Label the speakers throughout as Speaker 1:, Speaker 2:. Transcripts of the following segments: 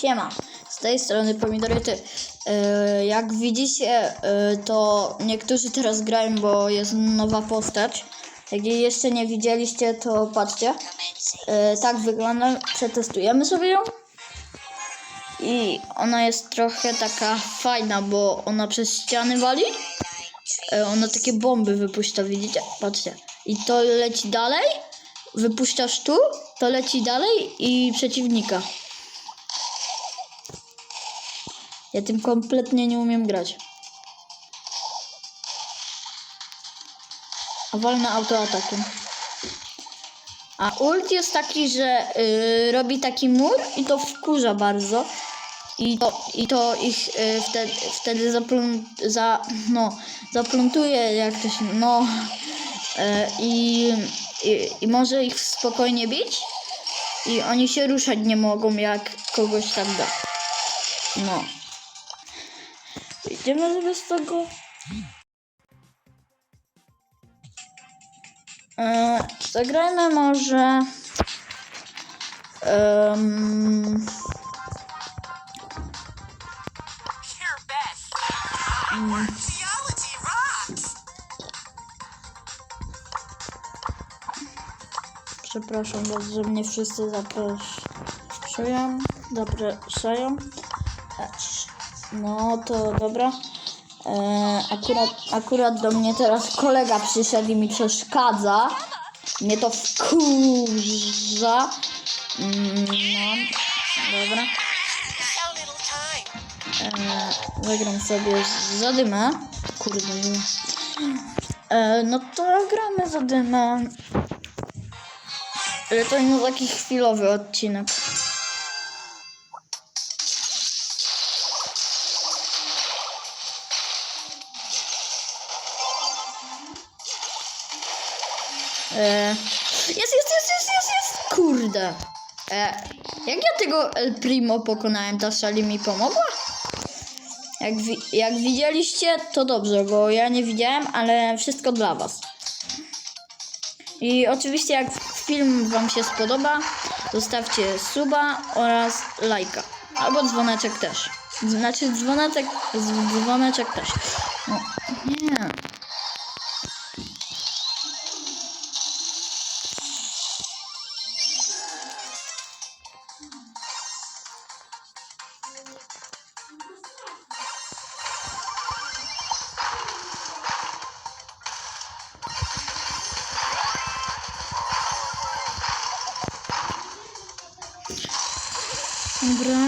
Speaker 1: Siema, z tej strony Pomidoryty. Yy, jak widzicie, yy, to niektórzy teraz grają, bo jest nowa postać. Jak jej jeszcze nie widzieliście, to patrzcie. Yy, tak wygląda, przetestujemy sobie ją. I ona jest trochę taka fajna, bo ona przez ściany wali. Yy, ona takie bomby wypuszcza, widzicie? Patrzcie. I to leci dalej. Wypuszczasz tu, to leci dalej i przeciwnika. Ja tym kompletnie nie umiem grać. A wolne autoatakiem. A ult jest taki, że y, robi taki mur i to wkurza bardzo. I to, i to ich y, wtedy, wtedy zaplun, za, no, jak to się, no y, i, i, i może ich spokojnie bić i oni się ruszać nie mogą jak kogoś tak da. No. Idziemy sobie tego. E, zagrajmy może. Um, przepraszam bardzo, że mnie wszyscy zapraszają. Zapraszają. No to dobra. E, akurat, akurat do mnie teraz kolega przyszedł i mi przeszkadza. Mnie to wkurza. Mm, no, dobra. E, zagram sobie z zadymę. Kurde. E, no to gramy zadymę. Ale to nie taki chwilowy odcinek. E, jest, jest, jest, jest, jest, jest! Kurde. E, jak ja tego El Primo pokonałem, ta szali mi pomogła? Jak, wi- jak widzieliście, to dobrze, bo ja nie widziałem, ale wszystko dla was. I oczywiście jak film wam się spodoba, zostawcie suba oraz lajka. Albo dzwoneczek też. Znaczy dzwoneczek, dzwoneczek też. No, nie. Dobra.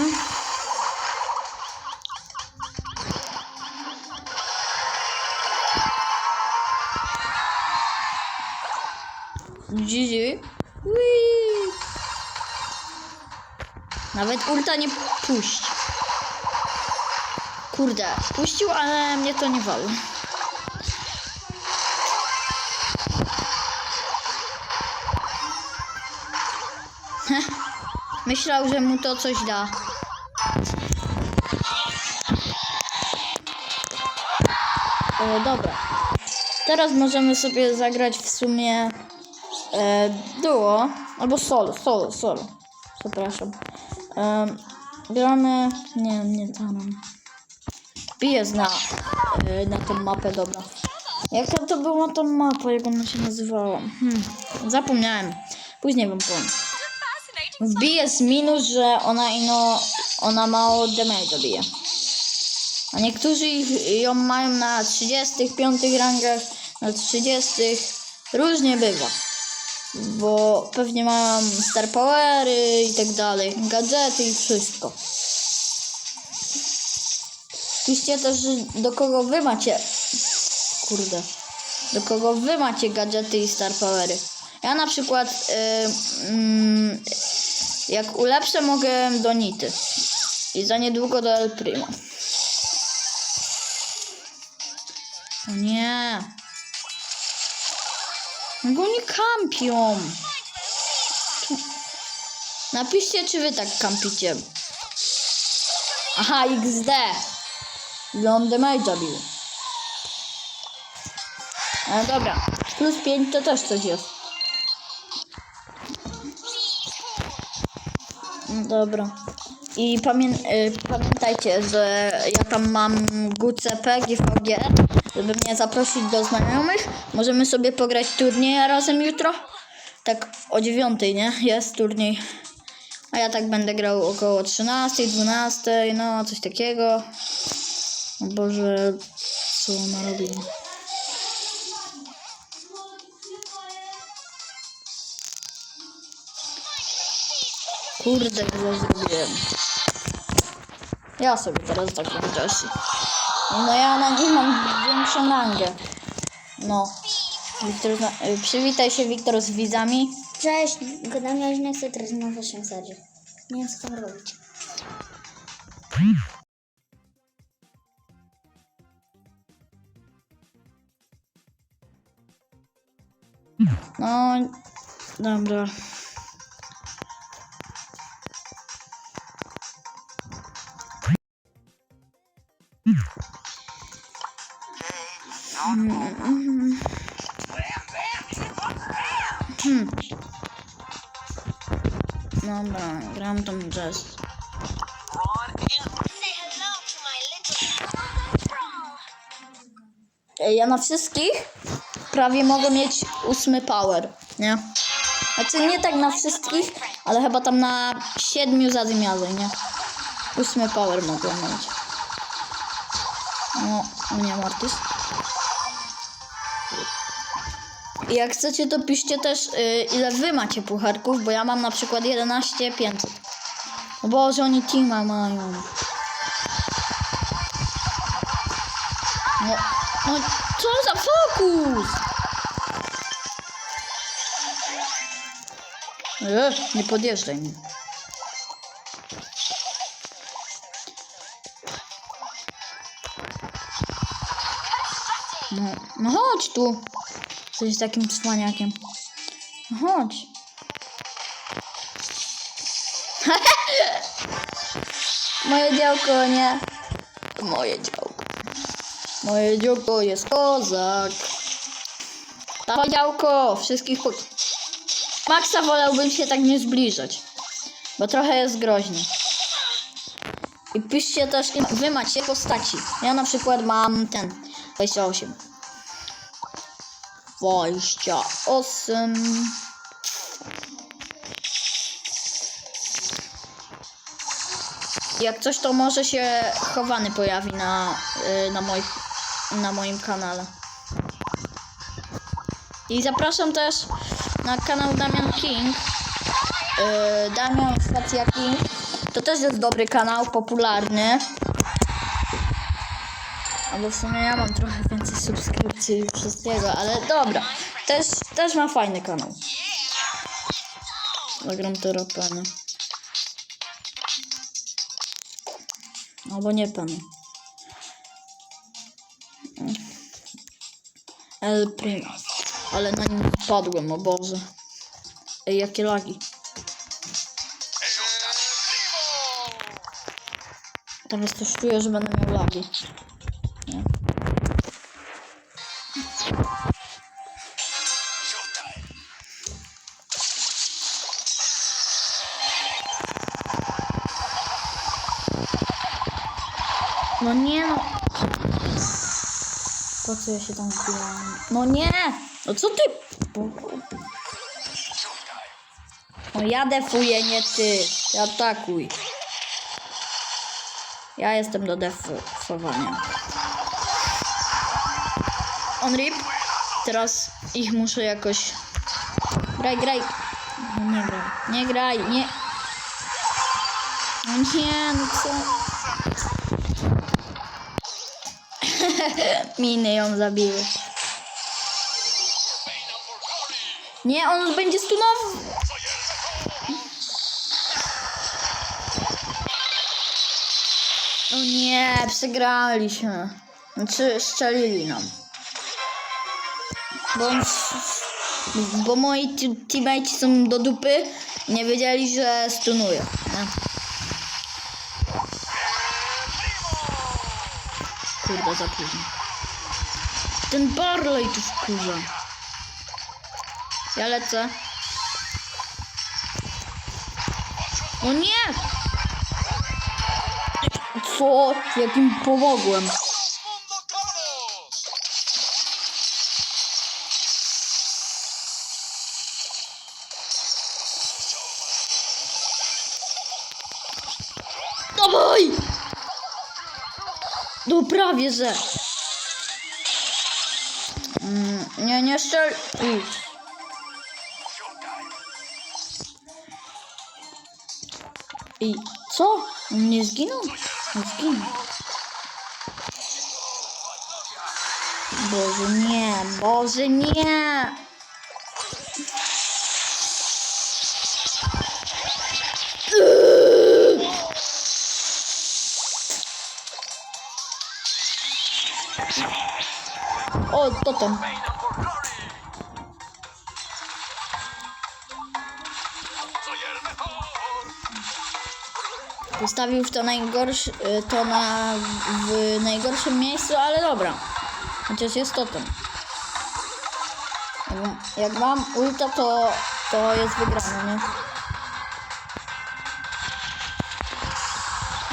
Speaker 1: GG. Whee! Nawet ulta nie puść. Kurde, puścił, ale mnie to nie wali. Myślał, że mu to coś da. E, dobra. Teraz możemy sobie zagrać w sumie e, duo albo solo, solo, solo. Przepraszam. E, gramy. Nie, nie tam. Piję na, e, na tą mapę, dobra. Jaka to była ta mapa, jak ona się nazywała? Hmm, zapomniałem. Później wam powiem. Wbije z minus, że ona ino, ona mało damage bije. A niektórzy ją mają na 35 rangach, na 30. Różnie bywa. Bo pewnie mają star powery i tak dalej, gadżety i wszystko. Piszcie też, do kogo wy macie. Kurde. Do kogo wy macie gadżety i star powery. Ja na przykład. Yy, mm, jak ulepszę, mogę do Nity. I za niedługo do El Primo. O nie. No Bo nie kampią. Napiszcie, czy wy tak kampicie. Aha, XD. Ile on damage'a bił. No dobra. Plus 5 to też coś jest. Dobra. I pamię y, pamiętajcie, że ja tam mam GCP, GVG, żeby mnie zaprosić do znajomych. Możemy sobie pograć turniej razem jutro. Tak o dziewiątej, nie? Jest turniej. A ja tak będę grał około 13, 12, no coś takiego. O Boże, co ona Kurde, źle zrobiłem. Ja sobie teraz tak mam Jessie. No ja na nich mam większą rangę. No. Wiktor, y, przywitaj się Wiktor z widzami.
Speaker 2: Cześć, gadam, ja już nie chcę teraz na waszym sadzie. Nie wiem co tam robić.
Speaker 1: No, dobra. Dobra, gram tą jazz. Ja na wszystkich prawie mogę mieć ósmy power, nie? Znaczy nie tak na wszystkich, ale chyba tam na siedmiu zadymiarzej, nie? Ósmy power mogę mieć. No, nie Martys. Jak chcecie, to piszcie też, y, ile wy macie pucharków, bo ja mam na przykład 11 500. O Boże, oni teama mają. No, no co za fokus? E, nie podjeżdżaj mi. No, no chodź tu. Jesteś takim cwaniakiem. No chodź. Moje działko, nie? Moje działko. Moje działko jest kozak. Dawaj działko, wszystkich po... Maxa wolałbym się tak nie zbliżać. Bo trochę jest groźnie. I piszcie też, wy macie postaci. Ja na przykład mam ten, 28. 28. Jak coś, to może się chowany pojawi na, y, na, moich, na moim kanale. I zapraszam też na kanał Damian King. Yy, Damian Stacja King. To też jest dobry kanał, popularny. Albo w sumie ja mam trochę więcej subskrypcji i wszystkiego, ale dobra. Też, też ma fajny kanał. Zagram teraz penę. Albo nie penę. El Primo. Ale na nim padłem, o Boże. Ej, jakie lagi. Teraz też czuję, że będę miał lagi. Co ja się tam? No nie! No co ty? No ja defuję, nie ty. Ty atakuj. Ja jestem do defowania. On rip. Teraz ich muszę jakoś... Graj, graj. No nie graj. Nie graj, nie. No nie, no co? Miny ją zabiły. Nie, on będzie stunował. O nie, przegraliśmy. Znaczy, szczelili nam. Bo, bo moi teammates są do dupy. Nie wiedzieli, że stunuję. Nie? Kurde, za późno. Ten Barley tu wkurza. Ja lecę. O nie! Co? Jakim pomogłem?
Speaker 3: Mundo Carlos!
Speaker 1: Dawaj! No prawie, że. Mm, nie, nie strzel. Idź. I co? On nie zginął? Nie zginął. Boże nie, Boże nie! Postawił to najgorszy, to na w najgorszym miejscu, ale dobra. Chociaż jest totem. Jak- Jak mam ulta, to, to jest wygrane, nie?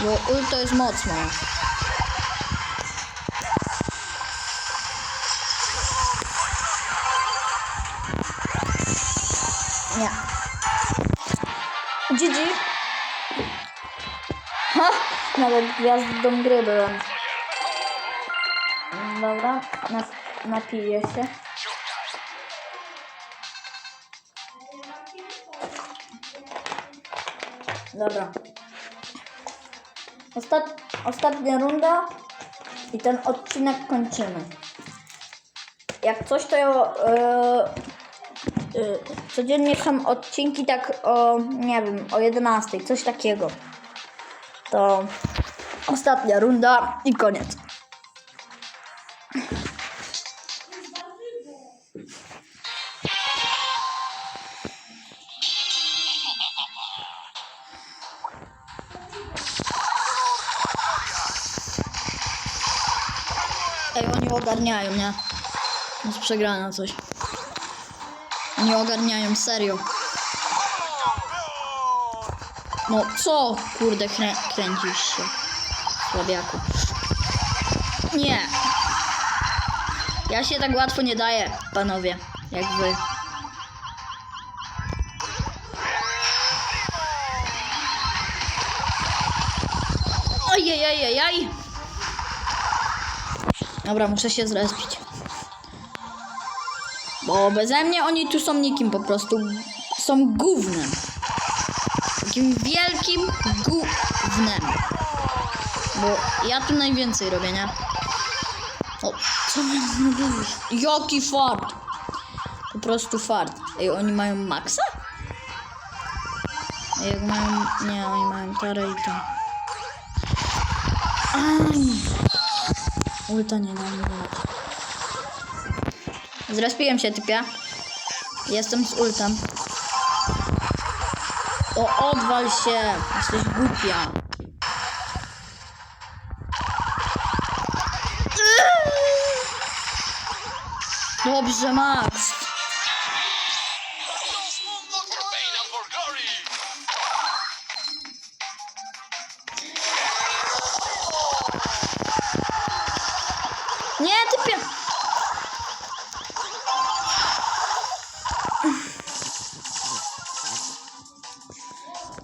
Speaker 1: Bo ulto jest mocne. Nie. GG. Ha! Nawet gwiazdą gry byłem. Dobra, nas, napiję się. Dobra. Ostat, ostatnia runda i ten odcinek kończymy. Jak coś to ja e, y, codziennie są odcinki tak o, nie wiem, o 11, coś takiego. To ostatnia runda i koniec. Ej, oni ogarniają, nie? Jest przegrana coś. Nie ogarniają, serio. No co? Kurde, krę kręcisz się. Słabiaku. Nie. Ja się tak łatwo nie daję, panowie. Jak wy. Ojejejejej. Dobra, muszę się zrespić. Bo beze mnie oni tu są nikim po prostu. Są gównem. Takim wielkim gównem. Bo ja tu najwięcej robię, nie? O, co? Jaki fart! Po prostu fart. Ej, oni mają maksa? Ej, mają... Nie, oni mają tarę i to. Aj! Ulta nie dam ulta. Zrespiłem się, typia. Jestem z ultem. O, odwal się! Jesteś głupia. Dobrze, Max.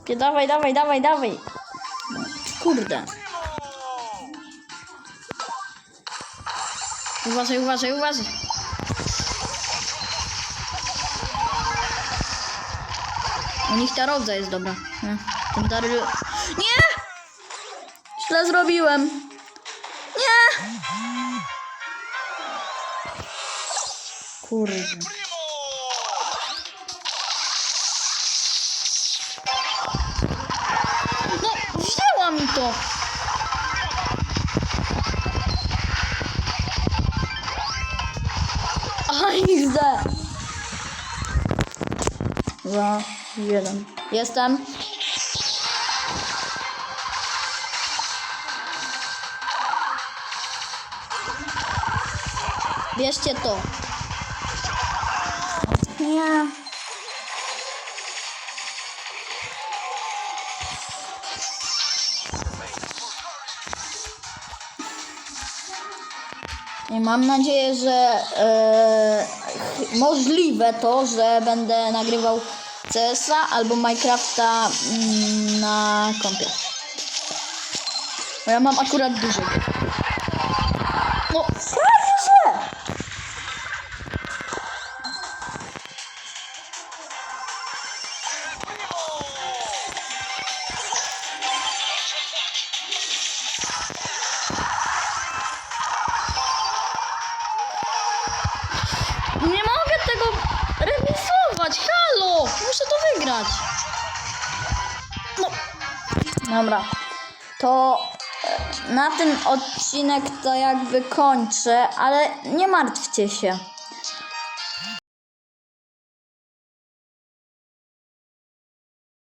Speaker 1: Typie, Dawaj, dawaj, dawaj, dawaj. Kurde. Uważaj, uważaj, uważaj. U nich ta rodza jest dobra. Nie, ten dar... Nie! Źle zrobiłem. Nie! Kurde. Aj, chcę. Dwa, jeden. Jestem. Bierzcie to. Nie. I mam nadzieję, że e, możliwe to, że będę nagrywał CS-a albo Minecrafta mm, na kompie. Bo ja mam akurat dużo. Dobra. To e, na ten odcinek to jakby kończę, ale nie martwcie się.